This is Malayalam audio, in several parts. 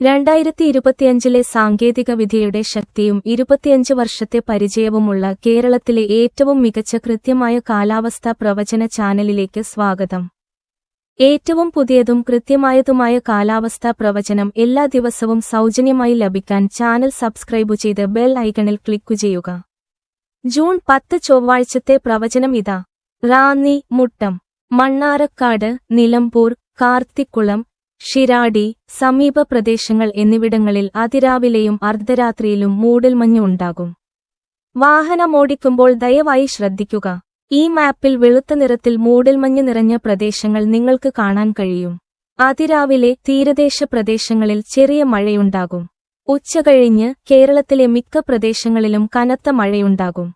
രണ്ടായിരത്തി ഇരുപത്തിയഞ്ചിലെ സാങ്കേതിക വിധിയുടെ ശക്തിയും ഇരുപത്തിയഞ്ച് വർഷത്തെ പരിചയവുമുള്ള കേരളത്തിലെ ഏറ്റവും മികച്ച കൃത്യമായ കാലാവസ്ഥാ പ്രവചന ചാനലിലേക്ക് സ്വാഗതം. ഏറ്റവും പുതിയതും കൃത്യമായതുമായ കാലാവസ്ഥാ പ്രവചനം എല്ലാ ദിവസവും സൗജന്യമായി ലഭിക്കാൻ ചാനൽ സബ്സ്ക്രൈബ് ചെയ്ത് ബെൽ ഐക്കണിൽ ക്ലിക്കു ചെയ്യുക. ജൂൺ പത്ത് ചൊവ്വാഴ്ചത്തെ പ്രവചനം ഇതാ. റാന്നി മുട്ടം മണ്ണാരക്കാട് നിലമ്പൂർ കാർത്തിക്കുളം ഷിരാടി സമീപ പ്രദേശങ്ങൾ എന്നിവിടങ്ങളിൽ അതിരാവിലെയും അർദ്ധരാത്രിയിലും മൂടൽമഞ്ഞ് ഉണ്ടാകും. വാഹനമോടിക്കുമ്പോൾ ദയവായി ശ്രദ്ധിക്കുക. ഈ മാപ്പിൽ വെളുത്ത നിറത്തിൽ മൂടൽമഞ്ഞ് നിറഞ്ഞ പ്രദേശങ്ങൾ നിങ്ങൾക്ക് കാണാൻ കഴിയും. അതിരാവിലെ തീരദേശ പ്രദേശങ്ങളിൽ ചെറിയ മഴയുണ്ടാകും. ഉച്ചകഴിഞ്ഞ് കേരളത്തിലെ മിക്ക പ്രദേശങ്ങളിലും കനത്ത മഴയുണ്ടാകും.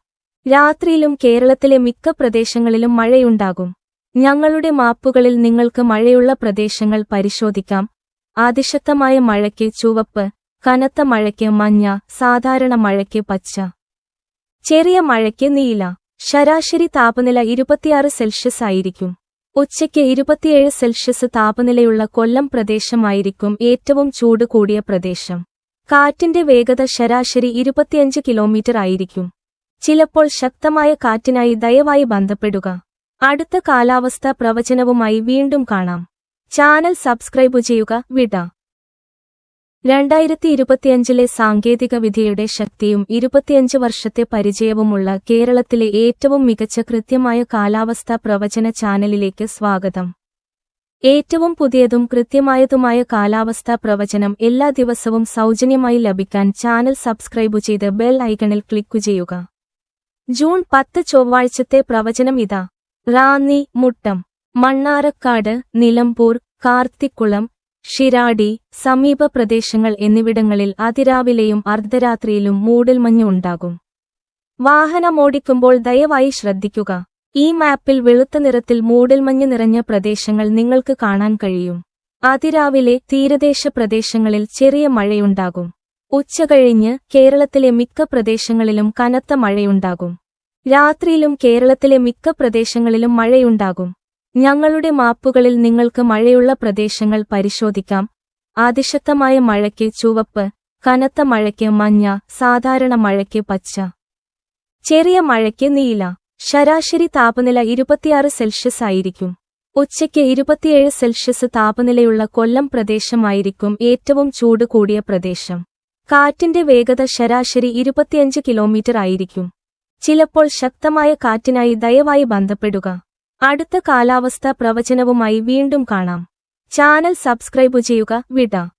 രാത്രിയിലും കേരളത്തിലെ മിക്ക പ്രദേശങ്ങളിലും മഴയുണ്ടാകും. ഞങ്ങളുടെ മാപ്പുകളിൽ നിങ്ങൾക്ക് മഴയുള്ള പ്രദേശങ്ങൾ പരിശോധിക്കാം. അതിശക്തമായ മഴയ്ക്ക് ചുവപ്പ് കനത്ത മഴയ്ക്ക് മഞ്ഞ സാധാരണ മഴയ്ക്ക് പച്ച. ചെറിയ മഴയ്ക്ക് നീല. ശരാശരി താപനില ഇരുപത്തിയാറ് സെൽഷ്യസ് ആയിരിക്കും. ഉച്ചയ്ക്ക് ഇരുപത്തിയേഴ് സെൽഷ്യസ് താപനിലയുള്ള കൊല്ലം പ്രദേശമായിരിക്കും ഏറ്റവും ചൂട് കൂടിയ പ്രദേശം. കാറ്റിന്റെ വേഗത ശരാശരി ഇരുപത്തിയഞ്ച് കിലോമീറ്റർ ആയിരിക്കും. ചിലപ്പോൾ ശക്തമായ കാറ്റിനായി ദയവായി ബന്ധപ്പെടുക. അടുത്ത കാലാവസ്ഥ പ്രവചനവുമായി വീണ്ടും കാണാം. ചാനൽ സബ്സ്ക്രൈബ് ചെയ്യുക വിട. രണ്ടായിരത്തി ഇരുപത്തിയഞ്ചിലെ സാങ്കേതികവിദ്യയുടെ ശക്തിയും ഇരുപത്തിയഞ്ച് വർഷത്തെ പരിചയവുമുള്ള കേരളത്തിലെ ഏറ്റവും മികച്ച കൃത്യമായ കാലാവസ്ഥാ പ്രവചന ചാനലിലേക്ക് സ്വാഗതം. ഏറ്റവും പുതിയതും കൃത്യമായതുമായ കാലാവസ്ഥാ പ്രവചനം എല്ലാ ദിവസവും സൗജന്യമായി ലഭിക്കാൻ ചാനൽ സബ്സ്ക്രൈബ് ചെയ്ത് ബെൽ ഐക്കണിൽ ക്ലിക്കു ചെയ്യുക. ജൂൺ പത്ത് ചൊവ്വാഴ്ചത്തെ പ്രവചനം ഇതാ. റാന്നി മുട്ടം മണ്ണാറക്കാട് നിലമ്പൂർ കാർത്തിക്കുളം ഷിരാടി സമീപ പ്രദേശങ്ങൾ എന്നിവിടങ്ങളിൽ അതിരാവിലെയും അർദ്ധരാത്രിയിലും മൂടൽമഞ്ഞുണ്ടാകും വാഹനമോടിക്കുമ്പോൾ ദയവായി ശ്രദ്ധിക്കുക. ഈ മാപ്പിൽ വെളുത്ത നിറത്തിൽ മൂടൽമഞ്ഞ് നിറഞ്ഞ പ്രദേശങ്ങൾ നിങ്ങൾക്ക് കാണാൻ കഴിയും. അതിരാവിലെ തീരദേശ പ്രദേശങ്ങളിൽ ചെറിയ മഴയുണ്ടാകും. ഉച്ചകഴിഞ്ഞ് കേരളത്തിലെ മിക്ക പ്രദേശങ്ങളിലും കനത്ത മഴയുണ്ടാകും. രാത്രിയിലും കേരളത്തിലെ മിക്ക പ്രദേശങ്ങളിലും മഴയുണ്ടാകും. ഞങ്ങളുടെ മാപ്പുകളിൽ നിങ്ങൾക്ക് മഴയുള്ള പ്രദേശങ്ങൾ പരിശോധിക്കാം. അതിശക്തമായ മഴയ്ക്ക് ചുവപ്പ് കനത്ത മഴയ്ക്ക് മഞ്ഞ സാധാരണ മഴയ്ക്ക് പച്ച. ചെറിയ മഴയ്ക്ക് നീല. ശരാശരി താപനില ഇരുപത്തിയാറ് സെൽഷ്യസ് ആയിരിക്കും. ഉച്ചയ്ക്ക് ഇരുപത്തിയേഴ് സെൽഷ്യസ് താപനിലയുള്ള കൊല്ലം പ്രദേശമായിരിക്കും ഏറ്റവും ചൂട് കൂടിയ പ്രദേശം. കാറ്റിന്റെ വേഗത ശരാശരി ഇരുപത്തിയഞ്ച് കിലോമീറ്റർ ആയിരിക്കും. ചിലപ്പോൾ ശക്തമായ കാറ്റിനായി ദയവായി ബന്ധപ്പെടുക. അടുത്ത കാലാവസ്ഥാ പ്രവചനവുമായി വീണ്ടും കാണാം. ചാനൽ സബ്സ്ക്രൈബ് ചെയ്യുക വിട.